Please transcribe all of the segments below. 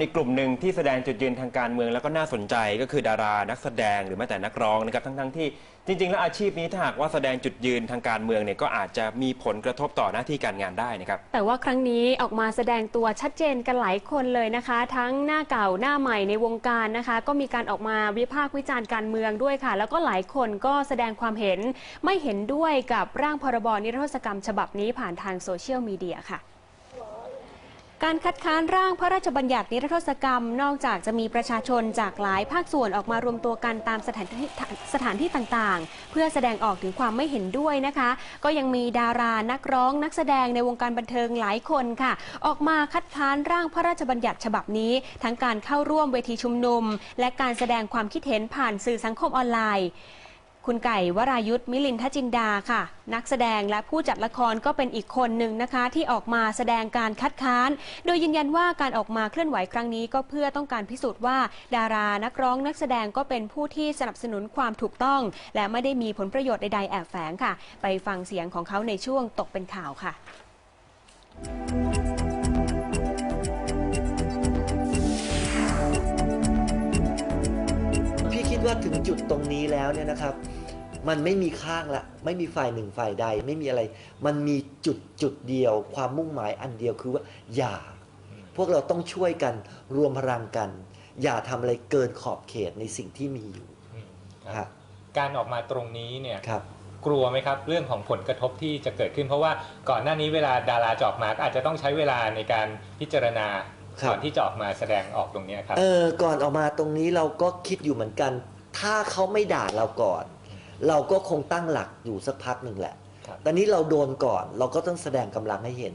ในกลุ่มหนึ่งที่แสดงจุดยืนทางการเมืองแล้วก็น่าสนใจก็คือดารานักแสดงหรือแม้แต่นักร้องนะครับทั้งๆที่จริง ๆ แล้วอาชีพนี้ถ้าหากว่าแสดงจุดยืนทางการเมืองเนี่ยก็อาจจะมีผลกระทบต่อหน้าที่การงานได้นะครับแต่ว่าครั้งนี้ออกมาแสดงตัวชัดเจนกันหลายคนเลยนะคะ ทั้งหน้าเก่าหน้าใหม่ในวงการนะคะ ก็มีการออกมาวิพากษ์วิจารณ์การเมืองด้วยค่ะ แล้วก็หลายคนก็แสดงความเห็นไม่เห็นด้วยกับร่างพรบนิรโทษกรรม ฉบับนี้ผ่านทางโซเชียลมีเดียค่ะ การคัดค้านร่างพระราชบัญญัตินิรโทษกรรม นอกจากจะมีประชาชนจากหลายภาคส่วนออกมารวมตัวกันตามสถานที่สถานที่ต่างๆ เพื่อแสดงออกถึงความไม่เห็นด้วยนะคะ ก็ยังมีดารานักร้องนักแสดงในวงการบันเทิงหลายคนค่ะ ออกมาคัดค้านร่างพระราชบัญญัติฉบับนี้ ทั้งการเข้าร่วมเวทีชุมนุม และการแสดงความคิดเห็นผ่านสื่อสังคมออนไลน์ คุณไก่วรายุทธมิลินทจินดาค่ะ นักแสดงและผู้จัดละครก็เป็นอีกคนหนึ่งนะคะ ที่ออกมาแสดงการคัดค้าน โดยยืนยันว่าการออกมาเคลื่อนไหวครั้งนี้ ก็เพื่อต้องการพิสูจน์ว่า ดารานักร้องนักแสดงก็เป็นผู้ที่สนับสนุนความถูกต้อง และไม่ได้มีผลประโยชน์ใดๆแอบแฝงค่ะ ไปฟังเสียงของเขาในช่วงตกเป็นข่าวค่ะ ถึงจุดตรงนี้แล้วเนี่ยนะครับ มันไม่มีข้างละ ไม่มีฝ่ายหนึ่งฝ่ายใด ไม่มีอะไร มันมีจุดจุดเดียว ความมุ่งหมายอันเดียวคือว่าอย่า พวกเราต้องช่วยกันรวมพลังกัน อย่าทำอะไรเกินขอบเขตในสิ่งที่มีอยู่อืมคครัรับบการออกมาตรงนี้เนี่ยครับกลัวไหมครับ เรื่องของผลกระทบที่จะเกิดขึ้น เพราะว่าก่อนหน้านี้เวลาดาราจะออกมาก็อาจจะต้องใช้เวลาในการพิจารณาครับก่อนที่จะออกมาแสดงออกตรงเนี้ยครับเออก่อนออกมาตรงนี้เราก็คิดอยู่เหมือนกัน ถ้าเขาไม่ด่าเราก่อน เราก็คงตั้งหลักอยู่สักพักหนึ่งแหละ ครับตอนนี้เราโดนก่อน เราก็ต้องแสดงกำลังให้เห็น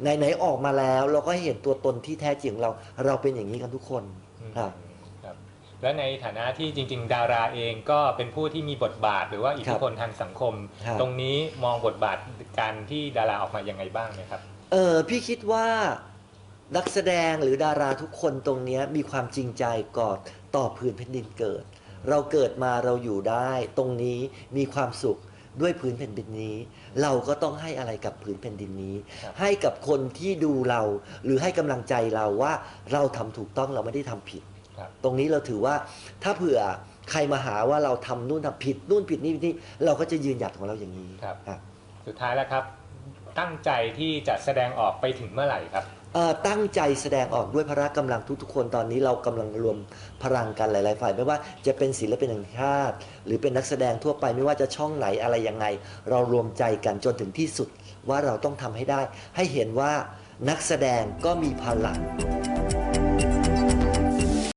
ไหนๆออกมาแล้ว เราก็ให้เห็นตัวตนที่แท้จริงของเรา เราเป็นอย่างนี้กันทุกคน ครับ ครับ และในฐานะที่จริง ๆ ดาราเองก็เป็นผู้ที่มีบทบาทหรือว่าอิทธิพลทางสังคม ครับ ตรงนี้มองบทบาทการที่ดาราออกมายังไงบ้างนะครับ เออพี่คิดว่านักแสดงหรือดาราทุกคนตรงเนี้ยมีความจริงใจก่อนต่อพื้นแผ่นดินเกิด เราเกิดมาเราอยู่ได้ ตรงนี้มีความสุขด้วยพื้นแผ่นดินนี้ เราก็ต้องให้อะไรกับพื้นแผ่นดินนี้ครับให้กับคนที่ดูเราหรือให้กำลังใจเราว่าเราทำถูกต้องเราไม่ได้ทำผิดครับตรงนี้เราถือว่าถ้าเผื่อใครมาหาว่าเราทำนู่นทำผิดนู่นผิดนี่นี่เราก็จะยืนหยัดของเราอย่างนี้ครับครับสุดท้ายแล้วครับ ตั้งใจที่จะแสดงออกไปถึงเมื่อไหร่ครับเอ่อ ตั้งใจแสดงออกด้วยพละกำลังทุกๆ คนตอนนี้เรากำลังรวมพลังกันหลาย ๆ ฝ่าย ไม่ว่าจะเป็นศิลปินแห่งชาติ หรือเป็นนักแสดงทั่วไปไม่ว่าจะช่องไหนอะไรยังไง เรารวมใจกันจนถึงที่สุดว่าเราต้องทำให้ได้ ให้เห็นว่านักแสดงก็มีพลัง